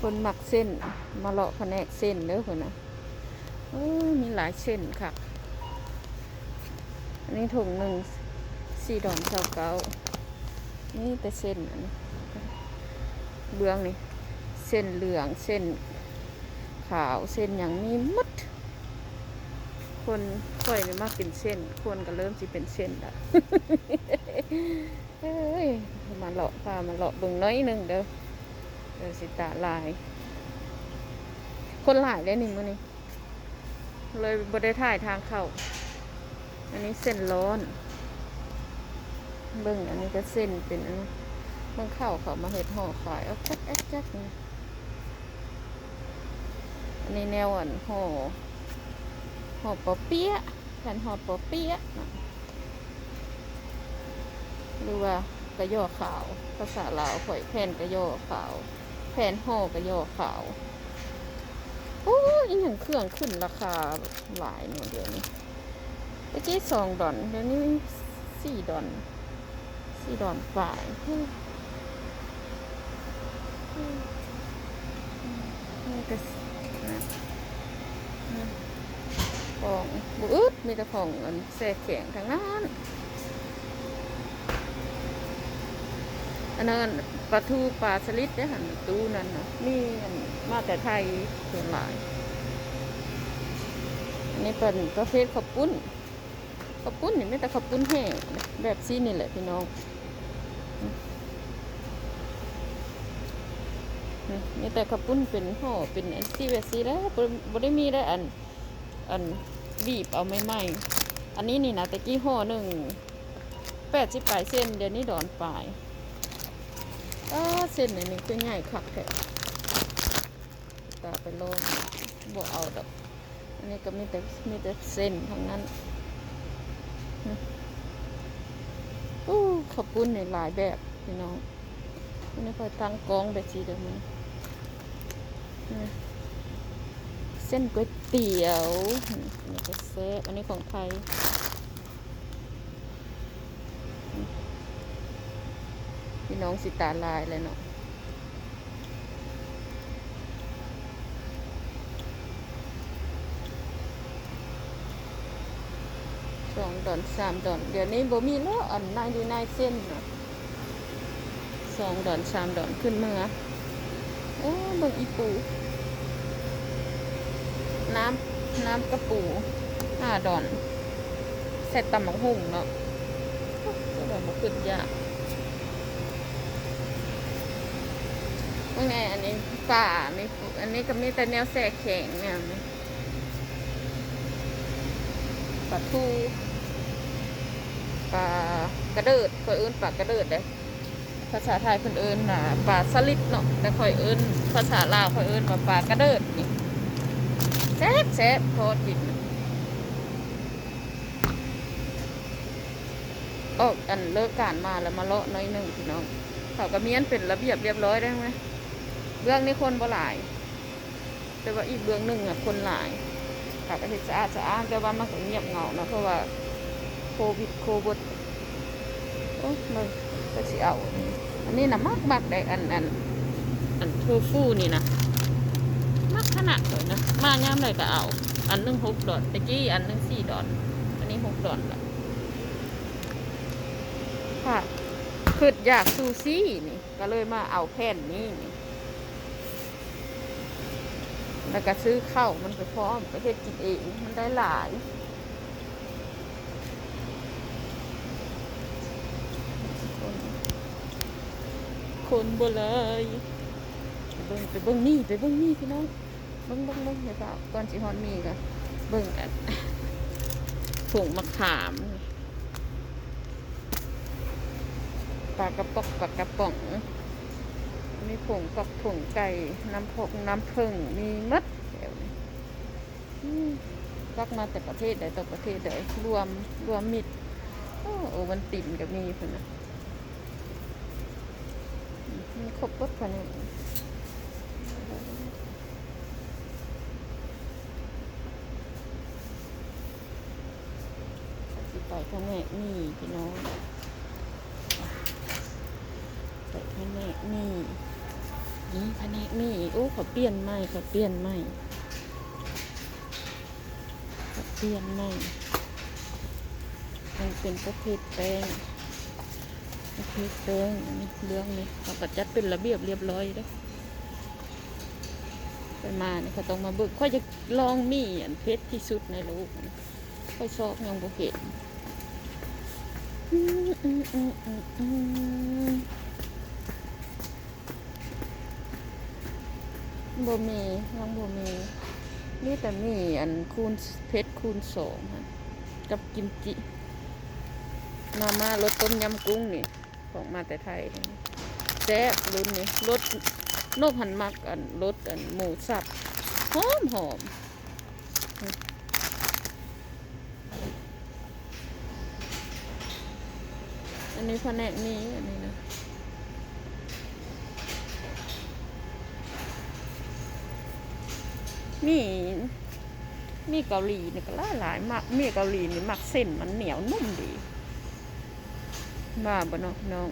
คนหมักเส้น มาเลาะแผนกเส้นเด้อคนนะมีหลายเส้นค่ะ อันนี้ถุงหนึ่งสี่ดอนเก้าเก้านี่แต่เส้นอันนี้เบื้องนี่ เส้นเหลือง เส้นขาว เส้นอย่างนี้มัด คนค่อยนี่มากกินเส้น คนก็เริ่มสิเป็นเส้นละเอ้ย มาเลาะพามาเลาะเบิ่งน้อยหนึ่งเด้อ เดี๋ยวสิตาลาย คนหลายได้นี่มื้อนี้ เลยบ่ได้ถ่ายทางเข้า อันนี้เส้นร้อน เบิ่งอันนี้ก็เส้นเป็นอันเบิ่งข้าวเขามาเฮ็ดห่อขายเอาจักแอ๊กจักนี่อันนี้แนวอันห่อห่อปอเปี๊ยะแผ่นห่อปอเปี๊ยะน่ะหรือว่ากระยอขาว ภาษาลาวข่อยแผ่นกระยอขาว แผนห่อกระยอขาวโอ้ยอีหยังเครื่องขึ้นราคาหลายเนาะเดี๋ยวนี้เมื่อกี้สองดอนเดี๋ยวนี้สี่ดอนสี่ดอนฝ่ายนี่ก็นะนะของบุอึดมีแต่ของอันแส่แข็งทางนั้น นนั้นปลาทูปลาสลิดได้อหันตู้นั่นนะมีอันมาแต่ไทยส่วนหลาย อันนี้เป็นประเภทข้าวปุ้นข้าวปุ้นนี่ไม่แต่ข้าวปุ้นแห้งแบบซีนี่แหละพี่น้องนี่มีแต่ข้าวปุ้นเป็นห่อเป็นอันซีแบบซีแล้วบ่บ่ได้มีได้อันอันบีบเอาไม่ไหมอันนี้นี่นะตะกี้ห่อหนึ่งแปดสิบปลายเส้นเดี๋ยวนี้ดอนปลาย ก็เส้นอันนี้คือใหญ่คักแท้ตาไปลองบ่เอาดอก อันนี้ก็มีแต่มีแต่เส้นทั้งนั้นอู้ขอบคุณในหลายแบบพี่น้องอันนี้คอยตั้งกองแบบสีเดิมมันเส้นก๋วยเตี๋ยวอันนี้ก็เซฟอันนี้ของไทย พี่น้องสิตาลายเลยเนาะสองดอนสามดอน เดี๋ยวนี้บ่มีแล้วอันนายดีนายเส้นเน่ะสองดอนสามดอนขึ้นเมื่อเอ้เบิ่งอีปู น้ำน้ำกระปูห้าดอน ใส่ตำหมักหุ่งเนาะจะดอนมาขึ้นยาก ว่าไงอันนี้ป่ามีอันนี้ก็มีแต่แนวแสกแข็งเนี่ยปลาทูปลากระเดิดคอยเอิ้นปลากระเดิดเลยภาษาไทยคนเอิ้นน่ะปลาสลิดเนาะแต่คอยเอิ้นภาษาลาวคอยเอิ้นว่าปลากระเดิดนี่แซ่บแซ่บโคตรกินออกอันเลิกการมาแล้วมาเลาะน้อยหนึ่งพี่น้องเขาก็เมียนเป็นระเบียบเรียบร้อยได้ไหม เบื้องนี้คนบ่หลาย แต่ว่าอีกเบื้องหนึ่งอะคนหลายเขาก็เห็นสะอาดสะอาดแต่ว่ามันก็เงียบเหงาเนาะเพราะว่าโควิดโควิดโอ้ยมันก็สิเอาอันนี้นะมักมักได้อันอันอันโทฟูนี่นะมากขนาดเลยนะมากงามเลยก็เอา อันหนึงหกดอนตะกี้อันหนึงสี่ดอนอันนี้หกดอนละค่ะคืออยากซูซี่นี่ ก็เลยมาเอาแผ่นนี้นี่ แล้วก็ซื้อข้าวมันไปพร้อมไปเฮ็ดกินเองมันได้หลายคนบ่เลยไปเบิ่งไปเบิ่งนี่ไปเบิ่งนี่พี่น้องเบิ่งเบิ่งเบิ่งเดี๋ยวก่อนสิฮอนมีก็เบิ่งอันผงมะขามปลากระป๋องปลากระป๋อง ผงกับผงไก่ น้ำพกน้ำผึ้งมีมัดแถวนี้รักมาแต่ประเทศใดต่อประเทศใดรวมรวมมิตรโอ้โอวันตินก็มีเพิ่นนะมีครบรถคันนี้สิไปทางแม่นี่พี่น้องไปทางแม่นี่ นี่แผนกนี่โอ้ขาเปลี่ยนใหม่ขาเปลี่ยนใหม่ขาเปลี่ยนใหม่มันเป็นประเภทแป้งประเภทแป้งอันนี้เรื่องนี้เขาก็จัดเป็นระเบียบเรียบร้อยแล้วไปมาเนี่ยเขาต้องมาเบิกค่อยจะลองมีอันเพชรที่สุดในโลกค่อยชอบยังบ่เห็นอืมอืมอืมอืมอืม บ่มียังบ่มีนี่แต่มีอันคูณเพชรคูณสองฮะกับกิมจิ มาม่ารสต้มยำกุ้งนี่ของมาแต่ไทยแซ่บรุ่นนี้รสนกหันมักอันรสอันหมูสับหอมหอมอันนี้แผนกนี้อันนี้นะ มีมีเกาหลีนี่ก็หลายหลายมากมีเกาหลีนี่มักเส้นมันเหนียวนุ่มดี มาบ่เนาะน้อง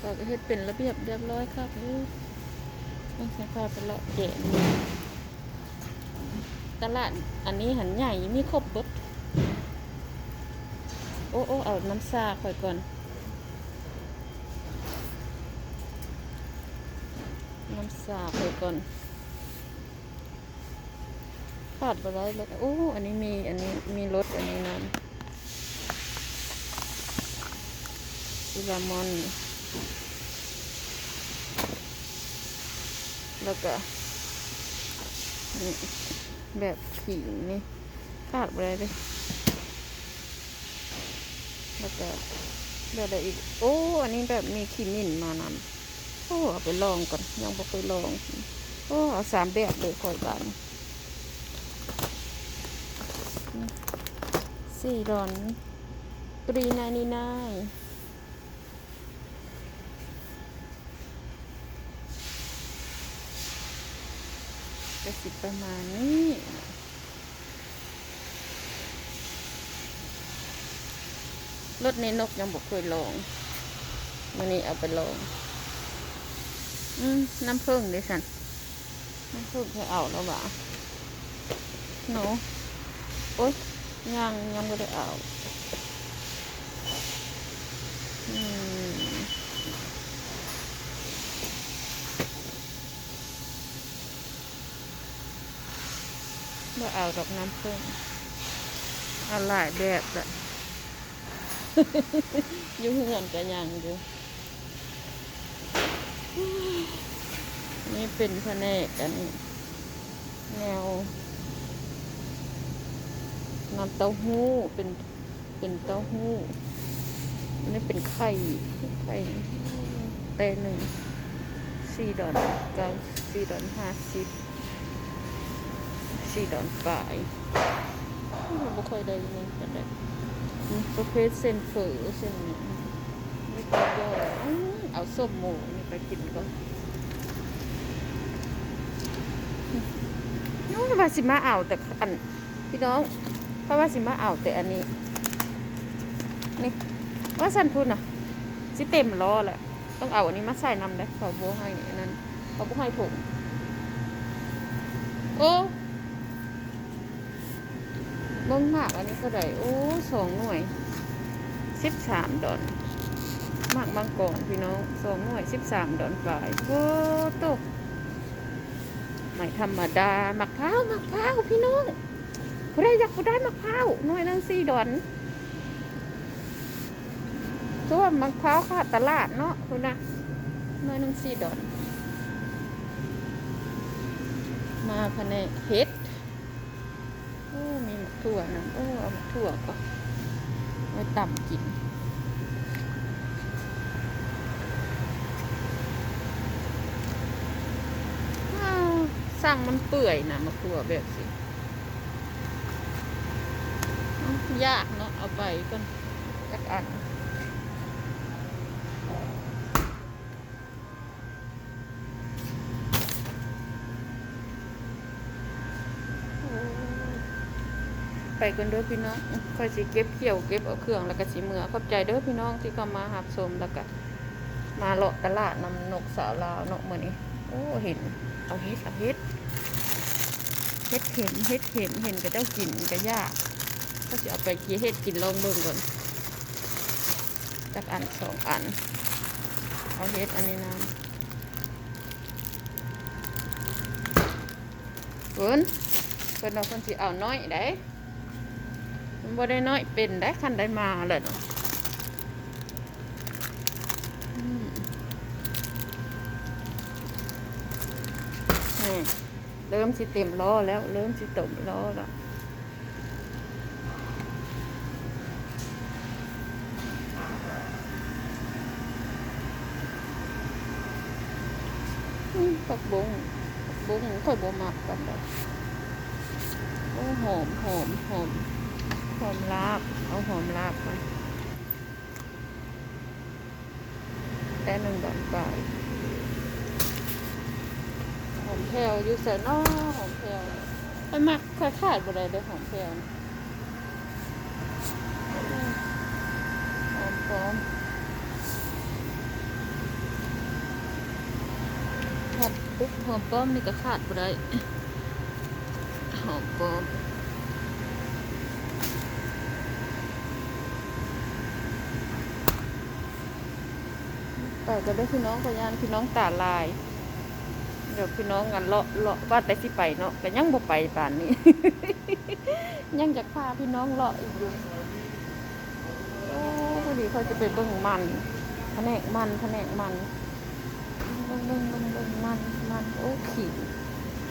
ก็เฮ็ดเป็นระเบียบเรียบร้อยครับนี่ต้องใช้ผ้าไปเละแกะนี่ตลาดอันนี้หันใหญ่มีครบเบิดโอ้โอ้เอาน้ำซาค่อยก่อน น้ำสาบไปก่อนขาดไปได้เลยโอ้ อันนี้มี อันนี้มีรสอันนี้น้ำซิลามอน แล้วก็นี่แบบขิงนี่ขาดไปได้เลยแล้วก็แบบอะไรอีก โอ้ อันนี้แบบมีขีมิ่นมานำ โอ้เอาไปลองก่อนยังบ่เคยลอง โอ้เอาสามแบบเลยคอยกันสี่ดอนตรีนายนีนายก็สิประมาณนี้รถในนกยังบอกเคยลองวันนี้เอาไปลอง อืมน้ำผึ้งดิสันน้ำผึ้งเคยเอาแล้วบ่าหนูโอ๊ยยังยังไม่ได้เอาอืมไม่เอาดอกน้ำผึ้งเอาหลายแบบละอยุ่งเงินกันยังอยู่ นี่เป็นแผนกอันนี้แนวน้ำเต้าหู้เป็นเป็นเต้าหู้อันนี้เป็นไข่ไข่เต้หนึ่งสี่ดอนเก้าสี่ดอนห้าสิบสี่ดอนฝ่ายไม่ค่อยได้เงินกันเลยนี่ประเภทเส้นเฝอเส้นนี้นี่ก็ก็อื้อเอาส้มหมู นี่ไปกินก่อนน้องว่าสิมาเอาแต่อันพี่น้องเพราะว่าสิมาเอาแต่อันนี้ นี่ว่าสันพูดนะสิเต็มล้อแหละต้องเอาอันนี้มาใส่น้ำได้เขาโบให้อันนั้นเขาโบให้ถุงโอ้เบิ้งมากอันนี้เท่าไหร่โอ้สองหน่วยสิบสามดอน มากบางกอนพี่น้องสองหน่วยสิบสามดอนฝ่ายโอ้ตกไม่ธรรมดามะพร้าวมะพร้าวพี่น้องผู้ใดอยากผู้ได้มะพร้าวหน่วยนึงสี่ดอนส่วนมะพร้าวขาดตลาดเนาะคุณนะหน่วยนึงสี่ดอน มาภายในเฮ็ดโอ้มีมะถั่วนะโอ้เอามะถั่วก็ไว้ต่ำกิน อ้าว สั่งมันเปื่อยนะมะขัวแบบสิยากเนาะเอาไปก่อนจักอันไปกันเด้อพี่น้องค่อยสิเก็บเกี่ยวเก็บเอาเครื่องแล้วก็สิเมือขอบใจเด้อพี่น้องที่เข้ามาหับชมแล้วก็มาเลาะตลาดนำนกสาวลาวเนาะมื้อนี้ โอ้เห็น เอาเฮ็ดเอาเฮ็ดเฮ็ดเห็นเฮ็ดเห็นเห็นกับเจ้ากินกับย่าก็จะเอาไปกี้เฮ็ดกินลองเบิ่งก่อนจักอันสองอัน เอาเฮ็ดอันนี้นะเพิ่นเพิ่นเอาเพิ่นสิเอาน้อยได้มันบ่ได้น้อยเป็นได้คันได้มาเลยเนาะ นี่เริ่มสิเต็มล้อแล้ว เริ่มสิเต็มล้อแล้วอืมผักบุ้งผักบุ้งค่อยบ่มักกันดอกโอ้หอมหอมหอมหอมลาบ เอาหอมลาบมาแต่หนึ่งดอกไปหอม แพรวอยู่ใส่น้อหอมแพรวไปมักค่อยขาดบ่ได้เด้อหอมแพรวหอมพร้อมหอมปุ๊บหอมป้อมนี่ก็ขาดบ่ได้หอมป้อมไปกันด้พี่น้องพยานพี่น้องตาลาย เดี๋ยวพี่น้องกันเลาะเลาะว่าแต่สิไปเนาะก็ยังบ่ไปป่านนี้ ยังจะพาพี่น้องเลาะอีกอยู่โอ้พอดีเขาจะไปเบิ่งมันแผนกมันแผนกมันเบิ่งเบิ่งเบิ่งเบิ่งมันมันโอ้ขิง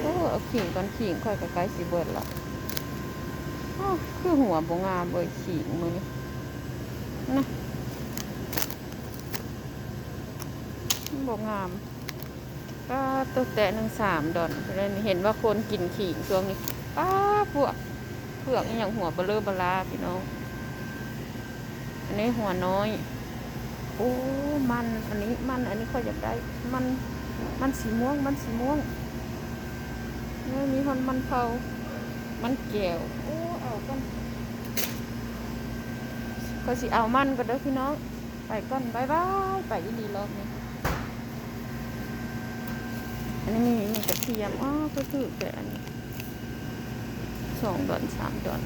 โอ้เอาขิงก่อนขิงค่อยกับไกลสิเบิดละอ้าวคือหัวบ่งามเบยขิงมือนี้นะบอกงาม ก็ตัวแตะหนึ่งสามดอนเพราะฉะนั้นเห็นว่าคนกินขิงช่วงนี้ป้าพวกเผือกอย่างหัวเบลอบลาพี่น้อง อันนี้หัวน้อย โอ้มันอันนี้มันอันนี้ค่อยอยากได้มันมันสีม่วงมันสีม่วงนี่มีคนมันเผามันแก้วโอ้เอากันก็สิเอามันก็เด้อพี่น้องไปก่อนบายบายไปอีนีรอบนี้ อันนี้มีมีกระเทียมอ๋อก็คือแต่อันนี้สองดอนสามดอน